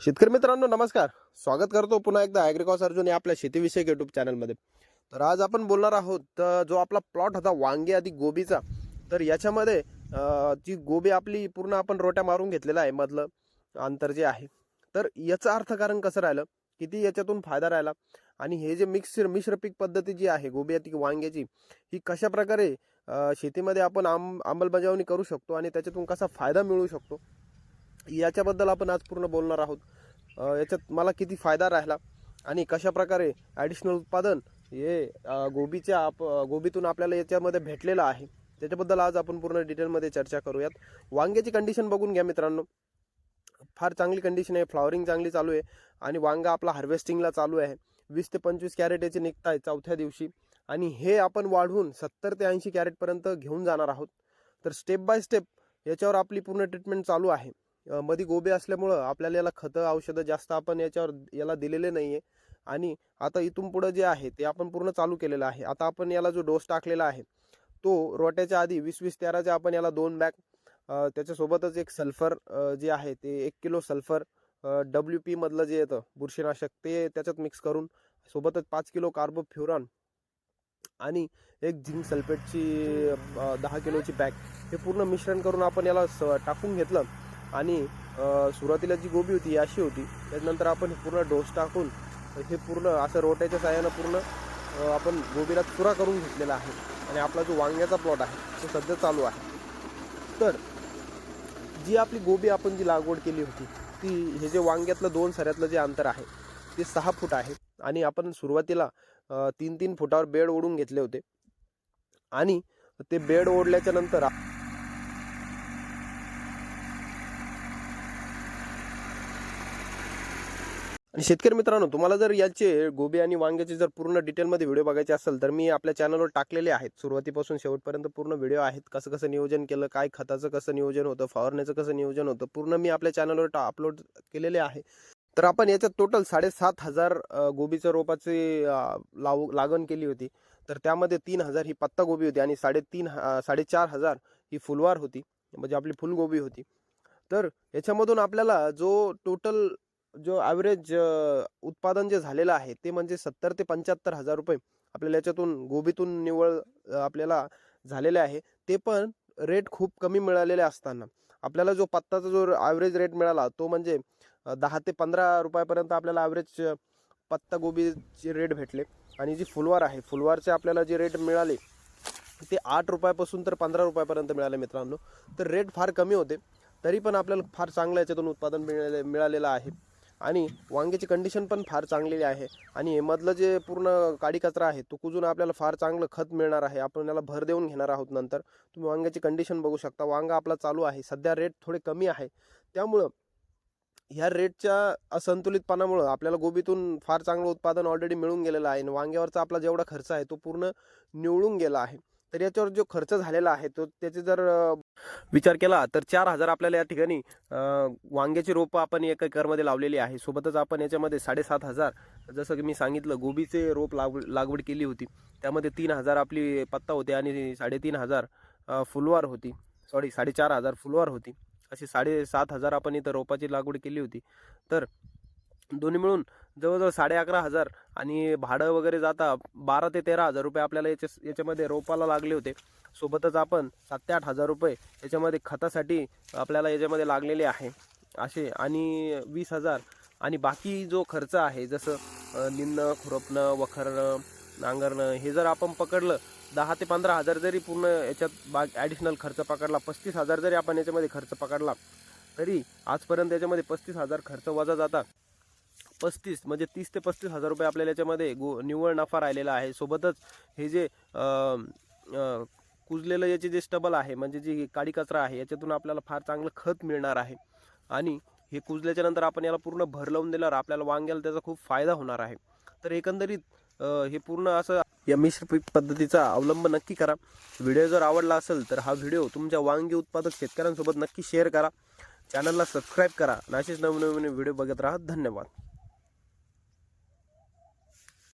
शेतकरी मित्रांनो नमस्कार. स्वागत करतो पुन्हा एकदा ॲग्रिकॉस अर्जुन या आपल्या शेतीविषयक यूट्यूब चॅनलमध्ये तर आज आपण बोलणार आहोत तर जो आपला प्लॉट होता वांगे आधी गोबीचा तर याच्यामध्ये जी गोबी आपली पूर्ण आपण रोट्या मारून घेतलेला आहे मधलं अंतर जे आहे तर याचं अर्थकारण कसं राहिलं किती याच्यातून फायदा राहिला आणि हे जे मिक्स मिश्र पीक पद्धती जी आहे गोबी आधी वांग्याची ही कशा प्रकारे शेतीमध्ये आपण आम अंमलबजावणी करू शकतो आणि त्याच्यातून कसा फायदा मिळू शकतो याच्याबद्दल आपण आज पूर्ण बोलणार आहोत. याच्यात मला किती फायदा राहिला आणि कशा प्रकारे ॲडिशनल उत्पादन हे गोबीच्या आप गोबीतून आपल्याला याच्यामध्ये भेटलेलं आहे त्याच्याबद्दल आज आपण पूर्ण डिटेलमध्ये चर्चा करूयात. वांग्याची कंडिशन बघून घ्या मित्रांनो. फार चांगली कंडिशन आहे फ्लॉवरिंग चांगली चालू आहे आणि वांगा आपला हार्वेस्टिंगला चालू आहे. वीस ते पंचवीस कॅरेट याचे निघत आहे चौथ्या दिवशी आणि हे आपण वाढवून सत्तर ते ऐंशी कॅरेटपर्यंत घेऊन जाणार आहोत. तर स्टेप बाय स्टेप याच्यावर आपली पूर्ण ट्रीटमेंट चालू आहे. मध्ये गोबे असल्यामुळं आपल्याला याला खतं औषधं जास्त आपण याच्यावर याला दिलेले नाही आहे आणि आता इथून पुढं जे आहे ते आपण पूर्ण चालू केलेलं आहे. आता आपण याला जो डोस टाकलेला आहे तो रोट्याच्या आधी वीस वीस तेराच्या आपण याला दोन बॅग त्याच्यासोबतच एक सल्फर जे आहे ते एक किलो सल्फर डब्ल्यू पीमधलं जे येतं बुरशीनाशक ते त्याच्यात मिक्स करून सोबतच पाच किलो कार्बोफ्युरॉन आणि एक झिंक सल्फेटची दहा किलोची बॅग हे पूर्ण मिश्रण करून आपण याला स टाकून घेतलं. आणि सुरुवातीला जी गोबी होती अशी होती. त्याच्यानंतर आपण हे पूर्ण डोस टाकून हे पूर्ण असं रोट्याच्या साह्यानं पूर्ण आपण गोबीला चुरा करून घेतलेला आहे. आणि आपला जो वांग्याचा प्लॉट आहे तो सध्या चालू आहे. तर जी आपली गोबी आपण जी लागवड केली होती ती हे जे वांग्यातलं दोन सऱ्यातलं जे अंतर आहे ते सहा फूट आहे. आणि आपण सुरुवातीला तीन तीन फुटावर बेड ओढून घेतले होते. आणि ते बेड ओढल्याच्या नंतर आणि शेतकरी मित्रांनो तुम्हाला जर याचे गोबी आणि वांग्याचे जर पूर्ण डिटेलमध्ये व्हिडिओ बघायचे असेल तर मी आपल्या चॅनलवर टाकलेले आहेत. सुरुवातीपासून शेवटपर्यंत पूर्ण व्हिडिओ आहेत. कसं कसं नियोजन केलं काय खताचं कसं नियोजन होतं फवारण्याचं कसं नियोजन होतं पूर्ण मी आपल्या चॅनलवर अपलोड केलेले आहे. तर आपण याच्यात टोटल साडेसात हजार गोबीच्या रोपाची लाव लागण केली होती. तर त्यामध्ये तीन हजार ही पत्ता गोबी होती आणि साडेतीन साडेचार हजार ही फुलवार होती. म्हणजे आपली फुलगोबी होती. तर याच्यामधून आपल्याला जो टोटल जो ॲव्हरेज उत्पादन जे झालेलं आहे ते म्हणजे सत्तर ते पंच्याहत्तर हजार रुपये आपल्याला याच्यातून गोबीतून निवळ आपल्याला झालेले आहे. ते पण रेट खूप कमी मिळालेले असताना. आपल्याला जो पत्ताचा जो ॲव्हरेज रेट मिळाला तो म्हणजे दहा ते पंधरा रुपयापर्यंत आपल्याला ॲव्हरेज पत्ता गोबीचे रेट भेटले. आणि जी फुलवार आहे फुलवारचे आपल्याला जे रेट मिळाले ते आठ रुपयापासून तर पंधरा रुपयापर्यंत मिळाले मित्रांनो. तर रेट फार कमी होते. तरी पण आपल्याला फार चांगलं याच्यातून उत्पादन मिळाले मिळालेलं आहे. आणि वांग्याची कंडिशन पण फार चांगलेली आहे. आणि हे मधलं जे पूर्ण काडी कचरा आहे तो कुजून आपल्याला फार चांगलं खत मिळणार आहे. आपण याला भर देऊन घेणार आहोत नंतर. तुम्ही वांग्याची कंडिशन बघू शकता. वांगा आपला चालू आहे. सध्या रेट थोडे कमी आहे. त्यामुळं ह्या रेटच्या असंतुलितपणामुळं आपल्याला गोबीतून फार चांगलं उत्पादन ऑलरेडी मिळून गेलेलं आहे. आणि वांग्यावरचा आपला जेवढा खर्च आहे तो पूर्ण निवळून गेला आहे. तर याच्यावर जो खर्च झालेला आहे तो त्याचे जर विचार केला तर चार हजार आपल्याला या ठिकाणी वांग्याची रोपं आपण एक एकरमध्ये लावलेली आहे. सोबतच आपण याच्यामध्ये साडेसात हजार जसं की मी सांगितलं गोबीचे रोप लाग लागवड केली होती. त्यामध्ये तीन हजार आपली पत्ता होते आणि साडेतीन हजार फुलवार होती. सॉरी साडेचार हजार फुलवार होती. अशी साडेसात हजार आपण इथं रोपाची लागवड केली होती. तर दोन्ही मिळून जवळजवळ साडे अकरा हजार आणि भाडं वगैरे जाता बारा ते तेरा हजार रुपये आपल्याला याच्या याच्यामध्ये रोपाला लागले होते. सोबतच आपण सात ते आठ हजार रुपये याच्यामध्ये खतासाठी आपल्याला याच्यामध्ये लागलेले आहे. असे आणि वीस हजार आणि बाकी जो खर्च आहे जसं निंदणं खुरपणं वखरणं नांगरणं हे जर आपण पकडलं दहा ते पंधरा हजार जरी पूर्ण याच्यात बा ॲडिशनल खर्च पकडला पस्तीस हजार जरी आपण याच्यामध्ये खर्च पकडला तरी आजपर्यंत याच्यामध्ये पस्तीस हजार खर्च वजा जाता. पस्तीस म्हणजे तीस ते पस्तीस हजार रुपये आपल्याला याच्यामध्ये गो निव्वळ नफा राहिलेला आहे. सोबतच हे जे कुजलेलं याचे जे स्टबल आहे म्हणजे जी काडी कचरा आहे याच्यातून आपल्याला फार चांगलं खत मिळणार आहे. आणि हे कुजल्याच्या नंतर आपण याला पूर्ण भर लावून दिल्यावर आपल्याला वांग्याला त्याचा खूप फायदा होणार आहे. तर एकंदरीत हे पूर्ण असं या मिश्र पीक पद्धतीचा अवलंब नक्की करा. व्हिडिओ जर आवडला असेल तर हा व्हिडिओ तुमच्या वांगी उत्पादक शेतकऱ्यांसोबत नक्की शेअर करा. चॅनलला सबस्क्राईब करा. आणि असेच नवनवीन व्हिडिओ बघत राहा. धन्यवाद.